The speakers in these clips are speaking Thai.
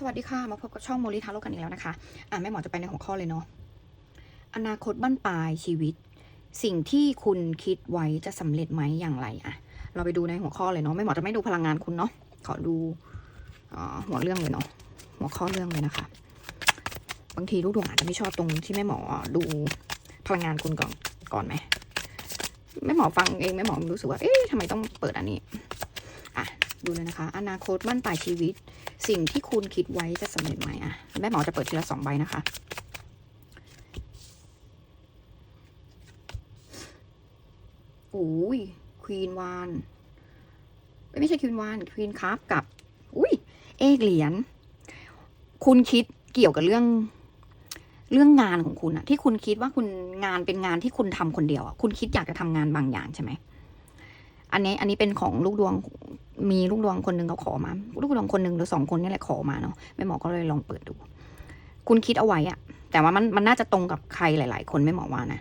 สวัสดีค่ะ มาพบกับช่องโมลิทาโลกันอีกแล้วนะคะ อะแม่หมอจะไปในหัวข้อเลยเนาะ อนาคตบั้นปลายชีวิต สิ่งที่คุณคิดไว้จะสำเร็จไหมอย่างไรอะเราไปดูในหัวข้อเลยเนาะแม่หมอจะไม่ดูพลังงานคุณเนาะ ขอดูอหัวเรื่องเลยเนาะ หัวข้อเรื่องเลยนะคะ บางทีลูกดวงอาจจะไม่ชอบตรงที่แม่หมอดูพลังงานคุณก่อน ก่อนไหมแม่หมอฟังเองแม่หมอรู้สึกว่า เอ๊ะทำไมต้องเปิดอันนี้ ดูเลยนะคะ อนาคตบั้นปลายชีวิต สิ่งที่คุณคิดไว้จะสำเร็จไหมอะแม่หมอจะเปิดทีละสองใบนะคะโอ้ยควีนวานไม่ใช่ควีนวานควีนคัพกับ อุ้ยเอกเหรียญคุณคิดเกี่ยวกับเรื่องเรื่องงานของคุณอะที่คุณคิดว่าคุณงานเป็นงานที่คุณทำคนเดียวอะคุณคิดอยากจะทำงานบางอย่างใช่ไหมอันนี้อันนี้เป็นของลูกดวง มีลูกดวงคนหนึ่งเขาขอมา ลูกดวงคนหนึ่งหรือสองคนนี่แหละขอมาเนาะแม่หมอก็เลยลองเปิดดู คุณคิดเอาไว้อะแต่ว่ามันมันน่าจะตรงกับใครหลาย ๆ คนแม่หมอว่านะ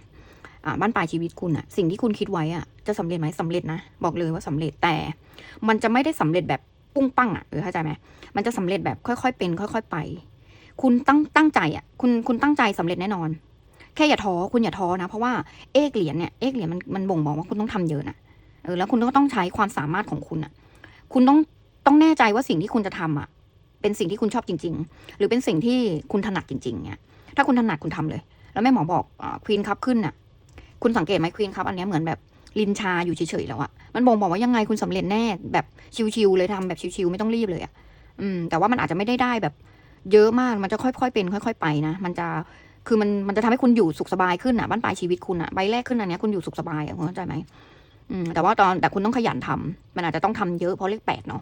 อ่าบ้านปลายชีวิตคุณอะสิ่งที่คุณคิดไว้อะจะสำเร็จไหมสำเร็จนะบอกเลยว่าสำเร็จแต่ มันจะไม่ได้สำเร็จแบบปุ้งปั้งอะเออเข้าใจไหมมันจะสำเร็จแบบค่อย ๆ เป็น ค่อย ๆ ไป คุณตั้งตั้งใจอะคุณคุณตั้งใจสำเร็จแน่นอนแค่อย่าท้อคุณอย่าท้อนะ เพราะว่าเอกเหรียญเนี่ยเอกเหรียญมันมันบ่งบอกว่าคุณต้องทำเยอะนะเออแล้วคุณก็ต้องใช้ความสามารถของคุณอะ คุณต้องต้องแน่ใจว่าสิ่งที่คุณจะทำอะ เป็นสิ่งที่คุณชอบจริง ๆ หรือเป็นสิ่งที่คุณถนัดจริง ๆเนี่ยถ้าคุณถนัดคุณทำเลย แล้วแม่หมอบอกควีนคัพขึ้นอะ คุณสังเกตไหมควีนคัพอันเนี้ยเหมือนแบบลินชาอยู่เฉยๆแล้วอะมันบ่งบอกว่ายังไงคุณสำเร็จแน่แบบชิวๆเลยทำแบบชิวๆไม่ต้องรีบเลยอะอืม แต่ว่ามันอาจจะไม่ได้ได้แบบ เยอะมากมันจะค่อยๆเป็น ค่อย ๆ ไปนะมันจะคือมันมันจะทำให้คุณอยู่สุขสบายขึ้นอะบ้านปลายชีวิตคุณอะใบแรกขึ้นอันเนี้ยคุณอยู่สุขสบายอะคุณเข้าใจไหม อืมแต่ว่าตอนแต่คุณต้องขยันทำมันอาจจะต้องทำเยอะเพราะเลขแปดเนาะ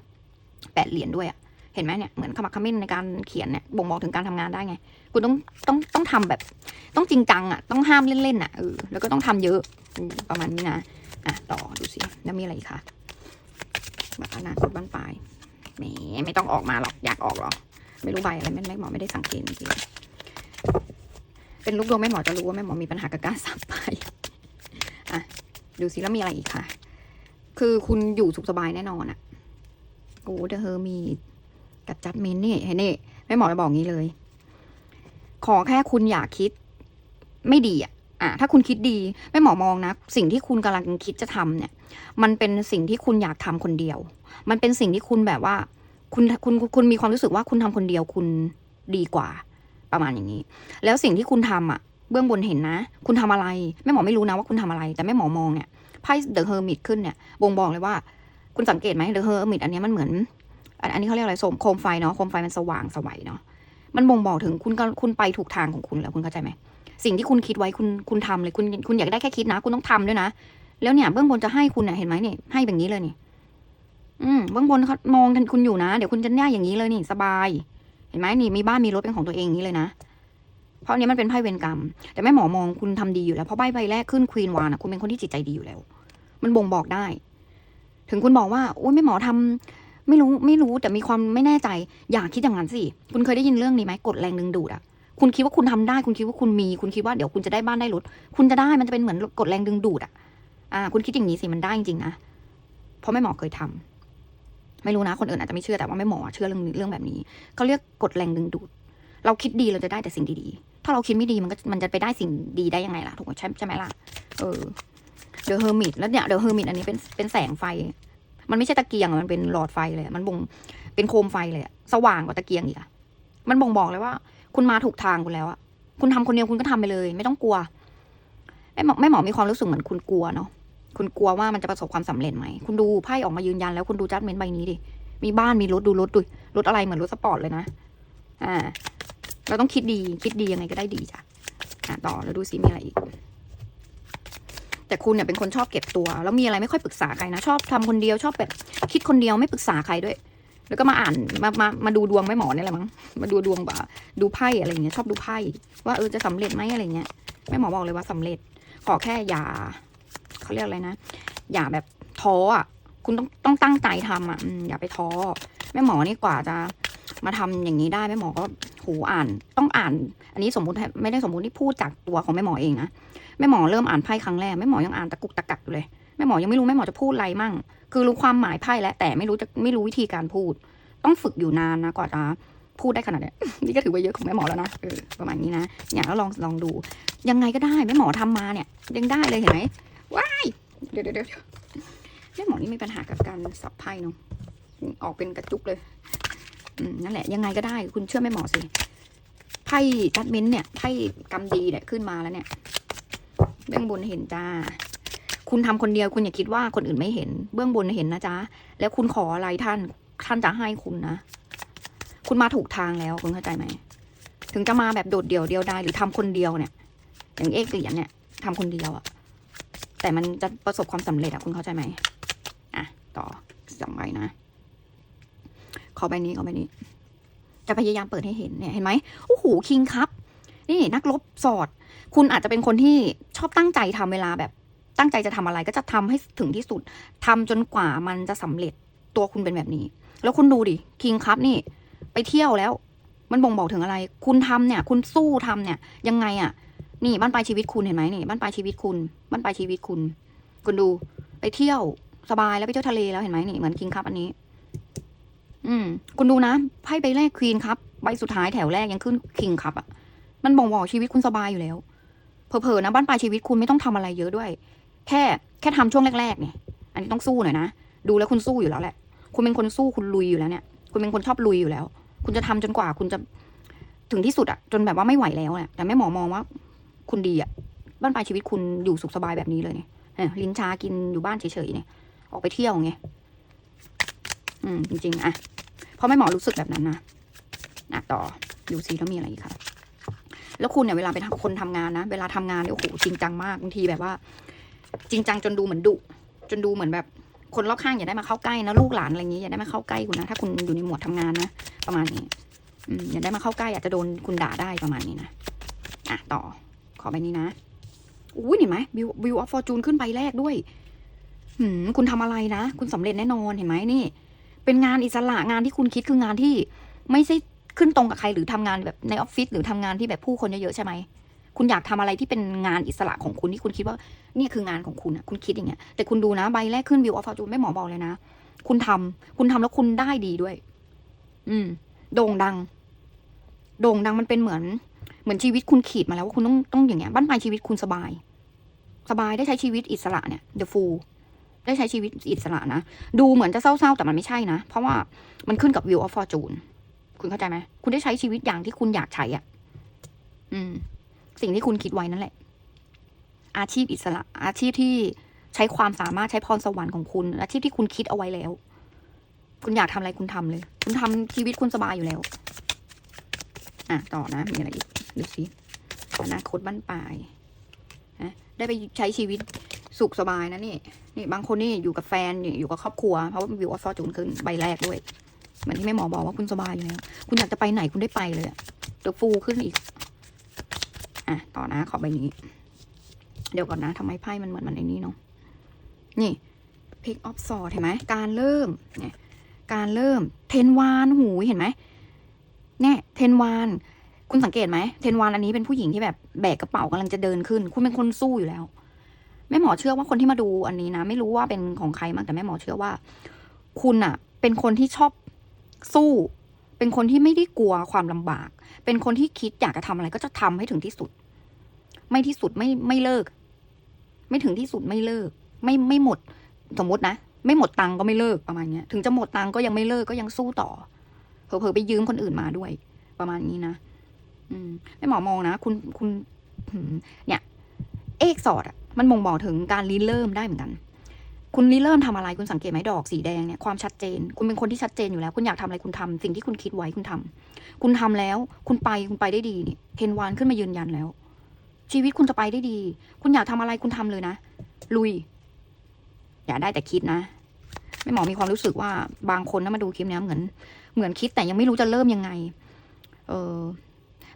แปดเหรียญด้วยอะเห็นไหมเนี่ยเหมือนขมักขม้นในการเขียนเนี่ยบ่งบอกถึงการทำงานได้ไง คุณต้องต้องต้องทำแบบ ต้องจริงจังอะต้องห้ามเล่นๆอะเออแล้วก็ต้องทำเยอะอประมาณนี้นะอะต่อดูสิแล้วมีอะไรอีกคะแบบอนาคตบ้านปลายแหมไม่ต้องออกมาหรอกอยากออกหรอ ไม่รู้ใบอะไรแม่แม่หมอไม่ได้สังเกตจริงเป็นลูกดวงแม่หมอจะรู้ว่าแม่หมอมีปัญหากับการสับไป ดูสิแล้วมีอะไรอีกค่ะ คือคุณอยู่สุขสบายแน่นอนอะโอ้เดอะเฮอร์มีกับจัดเมนนี่เห็นนี่แม่หมอจะบอกงี้เลย ขอแค่คุณอยากคิด ไม่ดีอะอะถ้าคุณคิดดีแม่หมอมองนะ สิ่งที่คุณกำลังคิดจะทำเนี่ย มันเป็นสิ่งที่คุณอยากทำคนเดียว มันเป็นสิ่งที่คุณแบบว่า คุณคุณคุณคุณมีความรู้สึกว่าคุณทำคนเดียวคุณดีกว่า ประมาณอย่างนี้ แล้วสิ่งที่คุณทำอะ เบื้องบนเห็นนะ คุณทำอะไรแม่หมอไม่รู้นะว่าคุณทำอะไร แต่แม่หมอมองเนี่ย ไพ่เดอะเฮอร์มิตขึ้นเนี่ยบ่งบอกเลยว่า คุณสังเกตไหมเดอะเฮอร์มิตอันนี้มันเหมือน อันนี้เขาเรียกอะไรโสมโคมไฟเนาะโคมไฟมันสว่างสวัยเนาะมันบ่งบอกถึงคุณก็คุณไปถูกทางของคุณแล้วคุณเข้าใจไหมสิ่งที่คุณคิดไว้คุณคุณทำเลยคุณคุณอยากได้แค่คิดนะ คุณต้องทำด้วยนะ แล้วเนี่ยเบื้องบนจะให้คุณเนี่ยเห็นไหมเนี่ยให้แบบนี้เลยนี่ อืมเบื้องบนเขามองคุณอยู่นะ เดี๋ยวคุณจะได้อย่างนี้เลยนี่สบาย เห็นไหมนี่มีบ้านมีรถเป็นของตัวเองอย่างนี้เลยนะเพราะนี้มันเป็นไพ่เวรกรรม แต่แม่หมอมองคุณทำดีอยู่แล้วเพราะใบใบแรกขึ้นควีนวานอะคุณเป็นคนที่จิตใจดีอยู่แล้ว มันบ่งบอกได้ ถึงคุณบอกว่าโอ้ยแม่หมอทำไม่รู้ไม่รู้แต่มีความไม่แน่ใจ อย่าคิดอย่างนั้นสิคุณเคยได้ยินเรื่องนี้ไหมกฎแรงดึงดูดอะคุณคิดว่าคุณทำได้ คุณคิดว่าคุณมี คุณคิดว่าเดี๋ยวคุณจะได้บ้านได้รถคุณจะได้มันจะเป็นเหมือนกฎแรงดึงดูดอะอ่า คุณคิดอย่างนี้สิมันได้จริงๆนะเพราะแม่หมอเคยทำไม่รู้นะ คนอื่นอาจจะไม่เชื่อแต่ว่าแม่หมอเชื่อเรื่องเรื่องแบบนี้เขาเรียกกฎแรงดึงดูด เราคิดดีเราจะได้แต่สิ่งดีๆถ้าเราคิดไม่ดีมันก็มันจะไปได้สิ่งดีได้ยังไงล่ะถูกไหมใช่ไหมล่ะเออ เดอะเฮอร์มิตแล้วเนี่ยเดอะเฮอร์มิตอันนี้เป็นเป็นแสงไฟ มันไม่ใช่ตะเกียงอะมันเป็นหลอดไฟเลยมันบ่งเป็นโคมไฟเลยอะสว่างกว่าตะเกียงอีกอะมันบ่งบอกเลยว่า คุณมาถูกทางคุณแล้วอะคุณทำคนเดียวคุณก็ทำไปเลย ไม่ต้องกลัวแม่หมอแม่หมอมีความรู้สึกเหมือนคุณกลัวเนาะคุณกลัวว่ามันจะประสบความสำเร็จไหม คุณดูไพ่ออกมายืนยันแล้วคุณดูจัดเมนใบนี้ดิ มีบ้านมีรถดูรถดูรถอะไรเหมือนรถสปอร์ตเลยนะ อ่า เราต้องคิดดีคิดดียังไงก็ได้ดีจ้ะ อะต่อแล้วดูซิมีอะไรอีก แต่คุณเนี่ยเป็นคนชอบเก็บตัว แล้วมีอะไรไม่ค่อยปรึกษาใครนะ ชอบทำคนเดียวชอบแบบคิดคนเดียวไม่ปรึกษาใครด้วย แล้วก็มาอ่านมามามาดูดวงไม่หมอเนี่ยแหละมั้งมาดูดวงแบบดูไพ่อะไรเงี้ยชอบดูไพ่ว่าเออจะสำเร็จไหมอะไรเงี้ยแม่หมอบอกเลยว่าสำเร็จ ขอแค่อย่าเขาเรียกอะไรนะ อย่าแบบท้ออะคุณต้องต้องตั้งใจทำอะอืมอย่าไปท้อแม่หมอนี่กว่าจะ มาทำอย่างนี้ได้แม่หมอก็โหอ่าน ต้องอ่าน อันนี้สมมติไม่ได้สมมติที่พูดจากตัวของแม่หมอเองนะแม่หมอเริ่มอ่านไพ่ครั้งแรกแม่หมอยังอ่านตะกุกตะกักอยู่เลยแม่หมอยังไม่รู้แม่หมอจะพูดอะไรมั่ง คือรู้ความหมายไพ่แล้วแต่ไม่รู้จะไม่รู้วิธีการพูด ต้องฝึกอยู่นานนะกว่าจะพูดได้ขนาดนี้นี่ก็ถือว่าเยอะของแม่หมอแล้วนะเออประมาณนี้นะเนี่ยแล้วลองลองดู ยังไงก็ได้แม่หมอทำมาเนี่ยยังได้เลยเห็นไหมว้ายเดี๋ยวเดี๋ยวเดี๋ยวแม่หมอนี่มีปัญหากับการสับไพ่เนาะออกเป็นกระจุกเลย นั่นแหละยังไงก็ได้คุณเชื่อแม่หมอสิไพ่จัดเมนต์เนี่ยไพ่กำดีเนี่ยขึ้นมาแล้วเนี่ยเบื้องบนเห็นจ้า คุณทำคนเดียวคุณอย่าคิดว่าคนอื่นไม่เห็น เบื้องบนเห็นนะจ๊ะแล้วคุณขออะไรท่าน ท่านจะให้คุณนะคุณมาถูกทางแล้วคุณเข้าใจไหมถึงจะมาแบบโดดเดี่ยวเดียวดายหรือทำคนเดียวเนี่ย อย่างเอกเหรียญเนี่ยทำคนเดียวอะแต่มันจะประสบความสำเร็จอะคุณเข้าใจไหมอะต่อจำไว้นะ ขอใบนี้ขอใบนี้ จะพยายามเปิดให้เห็นเนี่ยเห็นไหมโอ้โหคิงครับนี่นักลบสอด คุณอาจจะเป็นคนที่ชอบตั้งใจทำเวลาแบบตั้งใจจะทำอะไรก็จะทำให้ถึงที่สุดทำจนกว่ามันจะสำเร็จตัวคุณเป็นแบบนี้ แล้วคุณดูดิคิงครับนี่ ไปเที่ยวแล้ว มันบ่งบอกถึงอะไร คุณทำเนี่ย คุณสู้ทำเนี่ย ยังไงอะ่ะ นี่บ้านปลายชีวิตคุณเห็นไหมนี่บ้านปลายชีวิตคุณบ้านปลายชีวิตคุณ คุณดูไปเที่ยวสบายแล้วไปเที่ยวทะเลแล้วเห็นไหมนี่เหมือนคิงครับอันนี้ อืม คุณดูนะไพ่ใบแรกควีนครับ ใบสุดท้ายแถวแรกยังขึ้นคิงครับอะ มันบ่งบอกชีวิตคุณสบายอยู่แล้ว เผลอๆนะบ้านปลายชีวิตคุณไม่ต้องทำอะไรเยอะด้วย แค่แค่ทำช่วงแรกๆเนี่ย อันนี้ต้องสู้หน่อยนะ ดูแล้วคุณสู้อยู่แล้วแหละ คุณเป็นคนสู้คุณลุยอยู่แล้วเนี่ย คุณเป็นคนชอบลุยอยู่แล้ว คุณจะทำจนกว่าคุณจะถึงที่สุดอะจนแบบว่าไม่ไหวแล้วเนี่ยแต่แม่หมอมองว่า คุณดีอะบ้านปลายชีวิตคุณอยู่สุขสบายแบบนี้เลยเนี่ยลิ้นชากินอยู่บ้านเฉยๆเนี่ย ออกไปเที่ยวไงอืมจริงๆอะ ราะแม่หมอรู้สึกแบบนั้นนะอะต่อดูซิแล้วมีอะไรอีกครับแล้วคุณเนี่ยเวลาไปทำคนทำงานนะ เวลาทำงานเนี่ยโอ้โหจริงจังมากบางทีแบบว่า จริงจังจนดูเหมือนดุ จนดูเหมือนแบบคนรอบข้างอย่าได้มาเข้าใกล้นะลูกหลานอะไรอย่างนี้อย่าได้มาเข้าใกล้คุณนะถ้าคุณอยู่ในหมวดทำงานนะประมาณนี้อืมอย่าได้มาเข้าใกล้อาจจะโดนคุณด่าได้ประมาณนี้นะอะต่อขอไปนี้นะอุ้ยเห็นไหมวิววิวออฟฟอร์จูนขึ้นใบแรกด้วย หืมคุณทำอะไรนะ คุณสำเร็จแน่นอนเห็นไหมนี่ เป็นงานอิสระงานที่คุณคิดคืองานที่ไม่ใช่ขึ้นตรงกับใครหรือทำงานแบบในออฟฟิศหรือทำงานที่แบบผู้คนเยอะๆใช่ไหมคุณอยากทำอะไรที่เป็นงานอิสระของคุณที่คุณคิดว่าเนี่ยคืองานของคุณอะคุณคิดอย่างเงี้ยแต่คุณดูนะใบแรกขึ้นวิวออฟฟอร์จูนไม่หมอบอกเลยนะ คุณทำคุณทำแล้วคุณได้ดีด้วย อืม โด่งดัง โด่งดังมันเป็นเหมือน เหมือนชีวิตคุณขีดมาแล้วว่าคุณต้องต้องอย่างเงี้ยบ้านปลายชีวิตคุณสบาย สบายได้ใช้ชีวิตอิสระเนี่ย the fool ได้ใช้ชีวิตอิสระนะ ดูเหมือนจะเศร้าๆ แต่มันไม่ใช่นะ เพราะว่ามันขึ้นกับ view of fortune คุณเข้าใจไหม คุณได้ใช้ชีวิตอย่างที่คุณอยากใช้อะ อืม สิ่งที่คุณคิดไว้นั่นแหละ อาชีพอิสระ อาชีพที่ใช้ความสามารถใช้พรสวรรค์ของคุณ อาชีพที่คุณคิดเอาไว้แล้ว คุณอยากทำอะไรคุณทำเลย คุณทำชีวิตคุณสบายอยู่แล้ว อะ ต่อนะ มีอะไรอีก ดูสิอนาคตบ้านปลายนะได้ไปใช้ชีวิต สุขสบายนะนี่ นี่บางคนนี่อยู่กับแฟนอยู่กับครอบครัว เพราะว่าวิวออฟฟอร์จูนขึ้นใบแรกด้วยเหมือนที่แม่หมอบอกว่าคุณสบายอยู่แล้วคุณอยากจะไปไหนคุณได้ไปเลยอะเดอะฟูขึ้นอีก อะ ต่อนะขอใบนี้ เดี๋ยวก่อนนะทำไมไพ่มันเหมือนมันไอ้นี้เนาะนี่พิกออฟซอเห็นไหมการเริ่มเนี่ยการเริ่มเทนวานหูเห็นไหมเนี่ยเทนวานคุณสังเกตไหมเทนวานอันนี้เป็นผู้หญิงที่แบบแบกกระเป๋ากำลังจะเดินขึ้น คุณเป็นคนสู้อยู่แล้ว แม่หมอเชื่อว่าคนที่มาดูอันนี้นะ ไม่รู้ว่าเป็นของใครมางแต่แม่หมอเชื่อว่า คุณอะเป็นคนที่ชอบสู้ เป็นคนที่ไม่ได้กลัวความลำบาก เป็นคนที่คิดอยากจะทำอะไรก็จะทำให้ถึงที่สุด ไม่ที่สุดไม่ไม่เลิก ไม่ถึงที่สุดไม่เลิก ไม่ไม่หมด สมมตินะไม่หมดตังก็ไม่เลิกประมาณเนี้ยถึงจะหมดตังก็ยังไม่เลิกก็ยังสู้ต่อเผลอๆไปยืมคนอื่นมาด้วย ประมาณนี้นะอืมไม่หมอมองนะคุณคุณเนี่ย เอกสอดอะ มันบ่งบอกถึงการรีเริ่มได้เหมือนกัน คุณรีเริ่มทำอะไรคุณสังเกตไหมดอกสีแดงเนี่ยความชัดเจน คุณเป็นคนที่ชัดเจนอยู่แล้ว คุณอยากทำอะไรคุณทำสิ่งที่คุณคิดไว้คุณทำคุณทำแล้ว คุณไปคุณไปได้ดีเนี่ยเทนวานขึ้นมายืนยันแล้ว ชีวิตคุณจะไปได้ดี คุณอยากทำอะไรคุณทำเลยนะลุย อย่าได้แต่คิดนะไม่หมอมีความรู้สึกว่าบางคนนะมาดูคลิปนี้เหมือน เหมือนคิดแต่ยังไม่รู้จะเริ่มยังไง เออ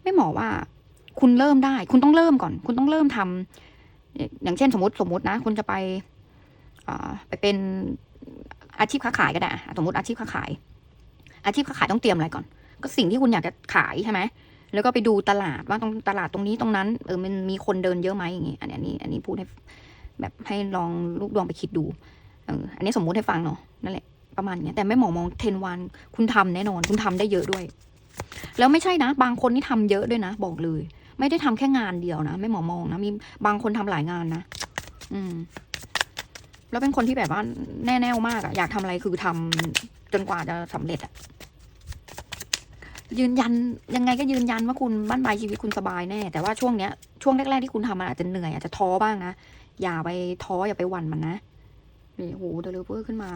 ไม่หมอว่า คุณเริ่มได้ คุณต้องเริ่มก่อน คุณต้องเริ่มทำ อย่างเช่นสมมติสมมตินะ คุณจะไปไปเป็นอาชีพค้าขายก็ได้อะสมมติอาชีพค้าขาย อาชีพค้าขายต้องเตรียมอะไรก่อน ก็สิ่งที่คุณอยากจะขายใช่ไหมแล้วก็ไปดูตลาดว่าตรงตลาดตรงนี้ตรงนั้นเออมันมีคนเดินเยอะไหมอย่างงี้อันนี้อันนี้อันนี้พูดให้แบบให้ลองลูกลองไปคิดดูเอออันนี้สมมุติให้ฟังเนาะนั่นแหละประมาณเนี้ยแต่ไม่หมอมองเทนวันคุณทำแน่นอน คุณทำได้เยอะด้วย แล้วไม่ใช่นะ บางคนนี่ทำเยอะด้วยนะ บอกเลย ไม่ได้ทำแค่งานเดียวนะไม่หมอมองนะมีบางคนทำหลายงานนะอืม แล้วเป็นคนที่แบบว่าแน่แน่วมากอะอยากทำอะไรคือทำจนกว่าจะสำเร็จอะยืนยันยังไงก็ยืนยันว่าคุณบ้านปลายชีวิตคุณสบายแน่ แต่ว่าช่วงเนี้ยช่วงแรกๆที่คุณทำมันอาจจะเหนื่อยอาจจะท้อบ้างนะอย่าไปท้ออย่าไปหวั่นมันนะนี่โหเดลิเวอร์ขึ้นมา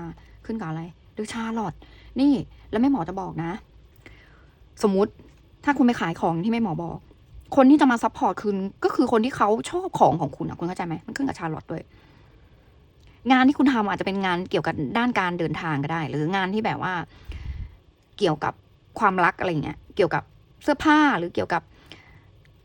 ขึ้นกับอะไรดอชาลอตนี่ แล้วแม่หมอจะบอกนะ สมมติถ้าคุณไปขายของที่แม่หมอบอก คนที่จะมาซัพพอร์ตคุณก็คือคนที่เขาชอบของของคุณอะคุณเข้าใจไหมมันขึ้นกับชาลอตด้วยงานที่คุณทำอาจจะเป็นงานเกี่ยวกับด้านการเดินทางก็ได้ หรืองานที่แบบว่า เกี่ยวกับความรักอะไรเงี้ยเกี่ยวกับเสื้อผ้าหรือเกี่ยวกับ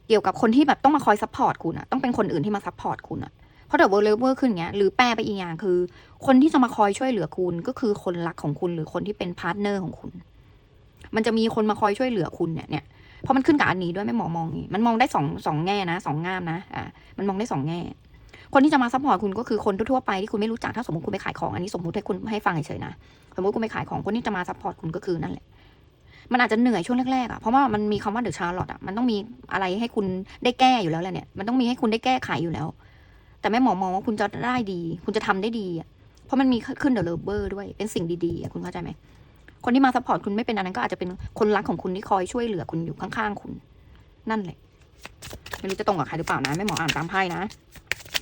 เกี่ยวกับคนที่แบบต้องมาคอยซัพพอร์ตคุณอะต้องเป็นคนอื่นที่มาซัพพอร์ตคุณอะเพราะเดี๋ยวเวอร์เลเวอร์ขึ้นเงี้ยหรือแปลไปอีกอย่างคือ คนที่จะมาคอยช่วยเหลือคุณ ก็คือคนรักของคุณหรือคนที่เป็นพาร์ทเนอร์ของคุณ มันจะมีคนมาคอยช่วยเหลือคุณเนี่ยเนี่ย เพราะมันขึ้นกับอันนี้ด้วยไม่หมอมองนี้มันมองได้สองสองแง่นะสองงามนะอ่ามันมองได้สองแง่ คนที่จะมาซัพพอร์ตคุณก็คือคนทั่วไปที่คุณไม่รู้จักถ้าสมมติคุณไปขายของอันนี้สมมติให้คุณให้ฟังเฉยๆนะสมมติคุณไปขายของคนที่จะมาซัพพอร์ตคุณก็คือนั่นแหละมันอาจจะเหนื่อยช่วงแรกๆอะ เพราะว่ามันมีคำว่าเดอะชาร์ลอตอะ มันต้องมีอะไรให้คุณได้แก้อยู่แล้วแหละเนี่ย มันต้องมีให้คุณได้แก้ไขอยู่แล้ว แต่แม่หมอมองว่าคุณจะได้ดี คุณจะทำได้ดีอะ เพราะมันมีขึ้นเดอะเลเวอร์ด้วย เป็นสิ่งดีๆอะ คุณเข้าใจไหม คนที่มาซัพพอร์ตคุณไม่เป็นอันนั้นก็อาจจะเป็นคนรักของคุณที่คอยช่วยเหลือคุณอยู่ข้างๆคุณ นั่นแหละ ไม่รู้จะตรงกับใครหรือเปล่านะแม่หมออ่านตามไพ่นะ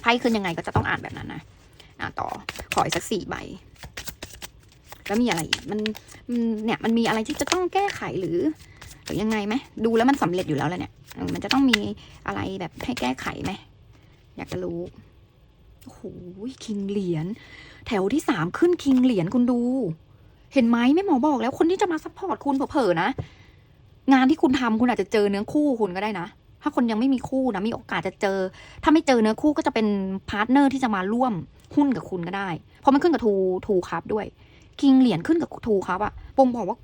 ไพ่ขึ้นยังไงก็จะต้องอ่านแบบนั้นนะอะต่อขออีกสักสี่ใบแล้วมีอะไรอีกมันเนี่ยมันมีอะไรที่จะต้องแก้ไขหรือหรือยังไงไหมดูแล้วมันสำเร็จอยู่แล้วแหละเนี่ยมันจะต้องมีอะไรแบบให้แก้ไขไหมอยากจะรู้โอ้โหคิงเหรียญแถวที่สามขึ้นคิงเหรียญคุณดู เห็นไหมแม่หมอบอกแล้วคนที่จะมาซัพพอร์ตคุณเผลอๆนะ งานที่คุณทำคุณอาจจะเจอเนื้อคู่คุณก็ได้นะถ้าคนยังไม่มีคู่นะมีโอกาสจะเจอ ถ้าไม่เจอเนื้อคู่ก็จะเป็นพาร์ทเนอร์ที่จะมาร่วมหุ้นกับคุณก็ได้ เพราะมันขึ้นกับทูทูครับด้วยคิงเหรียญขึ้นกับทูครับอะปงบอกว่า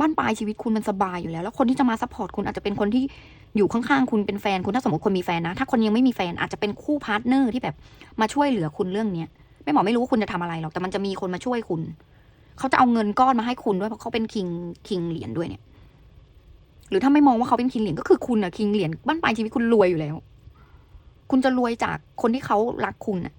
บ้านปลายชีวิตคุณมันสบายอยู่แล้ว แล้วคนที่จะมาซัพพอร์ตคุณอาจจะเป็นคนที่อยู่ข้างๆคุณเป็นแฟนคุณถ้าสมมติคนมีแฟนนะ ถ้าคนยังไม่มีแฟนอาจจะเป็นคู่พาร์ทเนอร์ที่แบบมาช่วยเหลือคุณเรื่องเนี้ยไม่หมอไม่รู้ว่าคุณจะทำอะไรหรอกแต่มันจะมีคนมาช่วยคุณ เขาจะเอาเงินก้อนมาให้คุณด้วยเพราะเขาเป็นคิงคิงเหรียญด้วยเนี่ย หรือถ้าไม่มองว่าเขาเป็นคิงเหรียญก็คือคุณอะคิงเหรียญบ้านปลายชีวิตคุณรวยอยู่แล้ว คุณจะรวยจากคนที่เขารักคุณอะ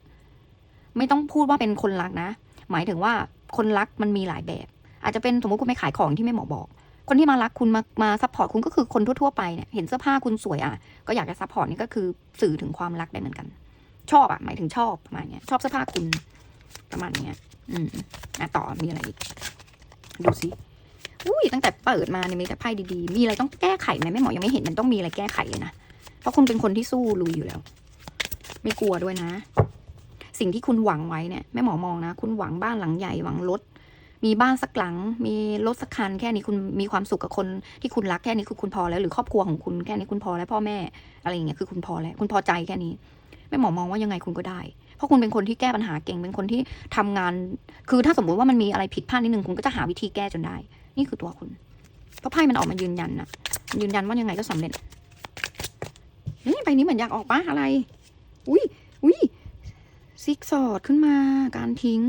ไม่ต้องพูดว่าเป็นคนรักนะ หมายถึงว่าคนรักมันมีหลายแบบ อาจจะเป็นสมมติคุณไปขายของที่แม่หมอบอก คนที่มารักคุณมามาซัพพอร์ตคุณก็คือคนทั่วๆไปเนี่ยเห็นเสื้อผ้าคุณสวยอะ ก็อยากจะซัพพอร์ตนี่ก็คือสื่อถึงความรักได้เหมือนกัน ชอบอะหมายถึงชอบประมาณเนี้ยชอบเสื้อผ้าคุณประมาณเนี้ย อืมอะต่อมีอะไรอีก ดูสิอุ้ยตั้งแต่เปิดมาเนี่ยมีแต่ไพ่ดีๆ มีอะไรต้องแก้ไขไหมแม่หมอยังไม่เห็นมันต้องมีอะไรแก้ไขเลยนะ เพราะคุณเป็นคนที่สู้ลุยอยู่แล้ว ไม่กลัวด้วยนะ สิ่งที่คุณหวังไว้เนี่ยแม่หมอมองนะ คุณหวังบ้านหลังใหญ่หวังรถ มีบ้านสักหลัง มีรถสักคัน แค่นี้คุณมีความสุขกับคนที่คุณรักแค่นี้คือคุณพอแล้ว หรือครอบครัวของคุณแค่นี้คุณพอแล้วพ่อแม่อะไรอย่างเงี้ยคือคุณพอแล้ว คุณพอใจแค่นี้แม่หมอมองว่ายังไงคุณก็ได้ เพราะคุณเป็นคนที่แก้ปัญหาเก่ง เป็นคนที่ทำงาน คือถ้าสมมุติว่ามันมีอะไรผิดพลาดนิดนึงคุณก็จะหาวิธีแก้จนได้ นี่คือตัวคุณ เพราะไพ่มันออกมายืนยันนะยืนยันว่ายังไงก็สำเร็จนี่ใบนี้เหมือนอยากออกปะอะไร อุ้ยอุ้ยซิกซอดขึ้นมา การทิ้ง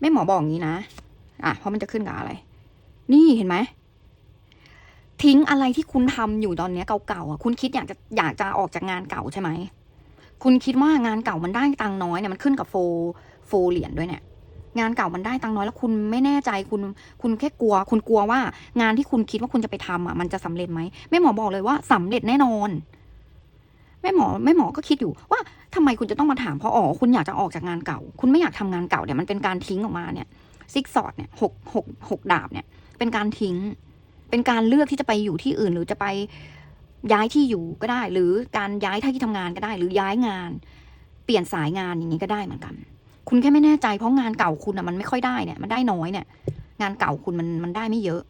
แม่หมอบอกอย่างนี้นะ อะ เพราะมันจะขึ้นกับอะไร นี่เห็นไหม ทิ้งอะไรที่คุณทำอยู่ตอนเนี้ยเก่าๆอะ คุณคิดอยากจะอยากจะออกจากงานเก่าใช่ไหม คุณคิดว่างานเก่ามันได้ตังค์น้อยเนี่ยมันขึ้นกับโฟโฟเหรียญด้วยเนี่ย งานเก่ามันได้ตังค์น้อยแล้วคุณไม่แน่ใจคุณ คุณแค่กลัว คุณกลัวว่างานที่คุณคิดว่าคุณจะไปทำอะมันจะสำเร็จไหมแม่หมอบอกเลยว่าสำเร็จแน่นอนแม่หมอแม่หมอก็คิดอยู่ว่าทำไมคุณจะต้องมาถามเพราะอ๋อคุณอยากจะออกจากงานเก่า คุณไม่อยากทำงานเก่าเนี่ยมันเป็นการทิ้งออกมาเนี่ยซิกซอดเนี่ยหกหกหกดาบเนี่ย เป็นการทิ้ง เป็นการเลือกที่จะไปอยู่ที่อื่นหรือจะไป ย้ายที่อยู่ก็ได้ หรือการย้ายที่ทำงานก็ได้ หรือย้ายงาน เปลี่ยนสายงานอย่างนี้ก็ได้เหมือนกัน คุณแค่ไม่แน่ใจเพราะงานเก่าคุณอะมันไม่ค่อยได้เนี่ย มันได้น้อยเนี่ย งานเก่าคุณมันมันได้ไม่เยอะ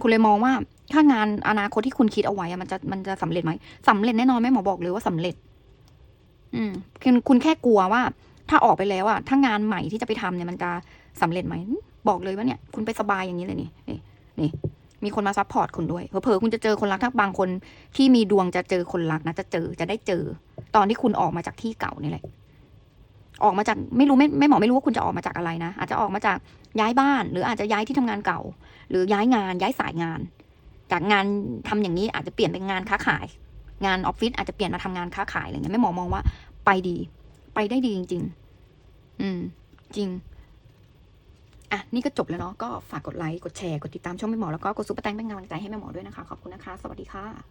คุณเลยมองว่าถ้างานอนาคตที่คุณคิดเอาไว้อะมันจะมันจะสำเร็จไหมสำเร็จแน่นอนแม่หมอบอกเลยว่าสำเร็จ อืมคุณคุณแค่กลัวว่า ถ้าออกไปแล้วอะถ้างานใหม่ที่จะไปทำเนี่ยมันจะสำเร็จไหมบอกเลยว่าเนี่ย คุณไปสบายอย่างนี้เลยนี่นี่นี่ มีคนมาซัพพอร์ตคุณด้วยเผลอๆคุณจะเจอคนรักถ้าบางคนที่มีดวงจะเจอคนรักนะจะเจอจะได้เจอ ตอนที่คุณออกมาจากที่เก่านี่แหละ ออกมาจากไม่รู้ไม่ไม่หมอไม่รู้ว่าคุณจะออกมาจากอะไรนะอาจจะออกมาจากย้ายบ้าน หรืออาจจะย้ายที่ทำงานเก่า หรือย้ายงานย้ายสายงาน จากงานทำอย่างนี้อาจจะเปลี่ยนเป็นงานค้าขาย งานออฟฟิศอาจจะเปลี่ยนมาทำงานค้าขายอะไรเงี้ยแม่หมอมองว่า ไปดี ไปได้ดีจริง ๆ อืม จริง อะนี่ก็จบแล้วเนาะก็ฝากกดไลค์กดแชร์กดติดตามช่องแม่หมอแล้วก็กดซุปเปอร์แตงเป็นกำลังใจให้แม่หมอด้วยนะคะขอบคุณนะคะ สวัสดีค่ะ